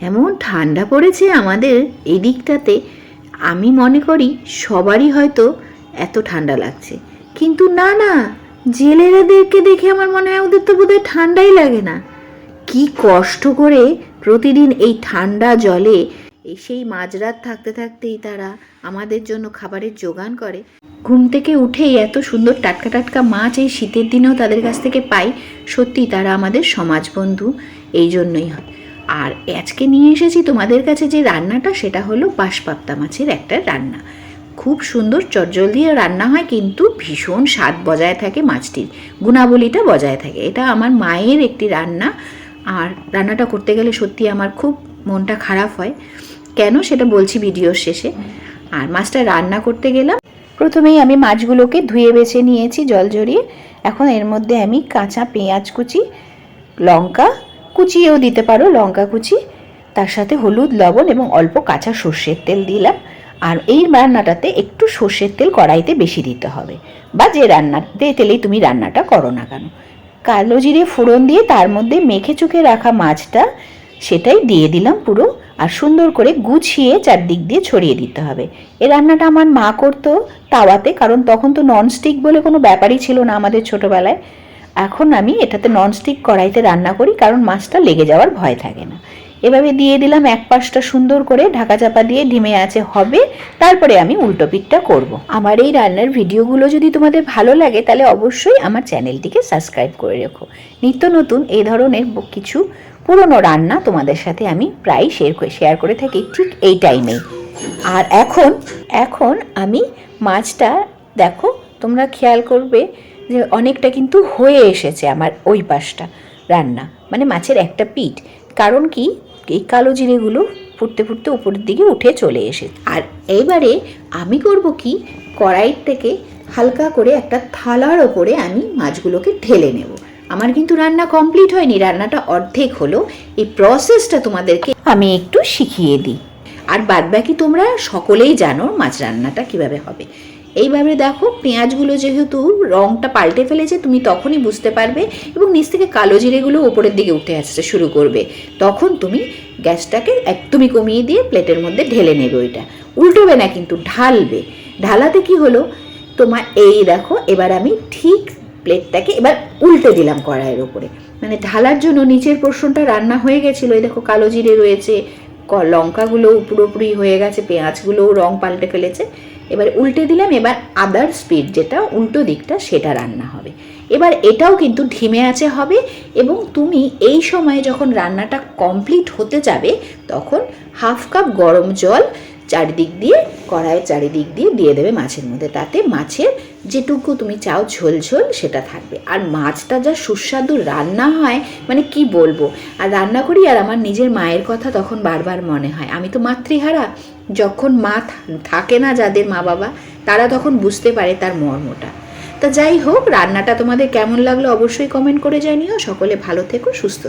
এমন ঠান্ডা পড়েছে আমাদের এই দিকটাতে আমি মনে করি সবারই হয়তো এত ঠান্ডা লাগছে। কিন্তু না না, জেলেরাদেরকে দেখে আমার মনে হয় ওদের তো বোধহয় ঠান্ডাই লাগে না। কি কষ্ট করে প্রতিদিন এই ঠান্ডা জলে সেই মাঝরাত থাকতে থাকতেই তারা আমাদের জন্য খাবারের জোগান করে। ঘুম থেকে উঠেই এত সুন্দর টাটকা টাটকা মাছ এই শীতের দিনেও তাদের কাছ থেকে পাই। সত্যি তারা আমাদের সমাজবন্ধু, এই জন্যই হয়। আর আজকে নিয়ে এসেছি তোমাদের কাছে যে রান্নাটা, সেটা হলো বাঁশপাপ্তা মাছের একটা রান্না। খুব সুন্দর চটজল দিয়ে রান্না হয়, কিন্তু ভীষণ স্বাদ বজায় থাকে মাছটির। গুণাবলীটা বজায় থাকে। এটা আমার মায়ের একটি রান্না। আর রান্নাটা করতে গেলে সত্যি আমার খুব মনটা খারাপ হয়। কেন সেটা বলছি ভিডিওর শেষে। আর মাছটা রান্না করতে গেলাম। প্রথমেই আমি মাছগুলোকে ধুয়ে বেছে নিয়েছি, জল জড়িয়ে এখন এর মধ্যে আমি কাঁচা পেঁয়াজ কুচি, লঙ্কা কুচিয়েও দিতে পারো, লঙ্কা কুচি। তার সাথে হলুদ, লবণ এবং অল্প কাঁচা সর্ষের তেল দিলাম। আর এই রান্নাটাতে একটু সর্ষের তেল কড়াইতে বেশি দিতে হবে। বা যে রান্না তেলেই তুমি রান্নাটা করো না কেন। কালো জিরে ফোড়ন দিয়ে তার মধ্যে মেখে চুখে রাখা মাছটা সেটাই দিয়ে দিলাম পুরো। আর সুন্দর করে গুছিয়ে চারদিক দিয়ে ছড়িয়ে দিতে হবে। এ রান্নাটা আমার মা করতো তাওয়াতে, কারণ তখন তো ননস্টিক বলে কোনো ব্যাপারই ছিল না আমাদের ছোটোবেলায়। এখন আমি এটাতে ননস্টিক কড়াইতে রান্না করি, কারণ মাছটা লেগে যাওয়ার ভয় থাকে না। এভাবে দিয়ে দিলাম এক পাশটা সুন্দর করে, ঢাকা চাপা দিয়ে ঢিমে আছে, হবে, তারপরে আমি উল্টো পিঠটা করব। আমার এই রান্নার ভিডিওগুলো যদি তোমাদের ভালো লাগে, তাহলে অবশ্যই আমার চ্যানেলটিকে সাবস্ক্রাইব করে রেখো। নিত্য নতুন এই ধরনের কিছু পুরনো রান্না তোমাদের সাথে আমি প্রায় শেয়ার শেয়ার করে থাকি ঠিক এই টাইমেই আর এখন এখন আমি মাছটা, দেখো, তোমরা খেয়াল করবে যে অনেকটা কিন্তু হয়ে এসেছে আমার ওই পাশটা রান্না। মানে মাছের একটা পিঠ। কারণ কি? এই কালো জিরেগুলো ফুটতে ফুটতে উপরের দিকে উঠে চলে এসে। আর এইবারে আমি করব কি? কড়াইয়ের থেকে হালকা করে একটা থালার ওপরে আমি মাছগুলোকে ঢেলে নেব। আমার কিন্তু রান্না কমপ্লিট হয়নি। রান্নাটা অর্ধেক হলো। এই প্রসেসটা তোমাদেরকে আমি একটু শিখিয়ে দিই। আর বাদবাকি তোমরা সকলেই জানো মাছ রান্নাটা কীভাবে হবে। এইভাবে দেখো পেঁয়াজগুলো যেহেতু রঙটা পাল্টে ফেলেছে, তুমি তখনই বুঝতে পারবে এবং নিচ থেকে কালো জিরেগুলো ওপরের দিকে উঠে আসতে শুরু করবে। তখন তুমি গ্যাসটাকে একদমই কমিয়ে দিয়ে প্লেটের মধ্যে ঢেলে নেবে ওইটা। উল্টোবে না কিন্তু ঢালবে। ঢালাতে কি হলো? তোমার এই দেখো, এবার আমি ঠিক প্লেটটাকে এবার উল্টে দিলাম কড়াইয়ের ওপরে মানে ঢালার জন্য নিচের পোর্শনটা রান্না হয়ে গেছিল, এই দেখো কালো জিরে রয়েছে লঙ্কাগুলোও পুরোপুরি হয়ে গেছে, পেঁয়াজগুলোও রং পাল্টে ফেলেছে। এবার উল্টে দিলাম, এবার আদার স্পিড যেটা, উল্টো দিকটা, সেটা রান্না হবে। এবার এটাও কিন্তু ঢিমে আছে হবে এবং তুমি এই সময়ে যখন রান্নাটা কমপ্লিট হতে যাবে, তখন হাফ কাপ গরম জল চারিদিক দিয়ে, কড়াইয়ের চারিদিক দিয়ে দিয়ে দেবে মাছের মধ্যে। তাতে মাছের যেটুকু তুমি চাও ঝোল ঝোল সেটা থাকবে। আর মাছটা যা সুস্বাদু রান্না হয় মানে কি বলব? আর রান্না করি আর আমার নিজের মায়ের কথা তখন বারবার মনে হয়। আমি তো মাতৃহারা। যখন মা থাকে না যাদের মা বাবা, তারা তখন বুঝতে পারে তার মর্মটা। তা যাই হোক, রান্নাটা তোমাদের কেমন লাগল অবশ্যই কমেন্ট করে জানিও। সকলে ভালো থেকো, সুস্থ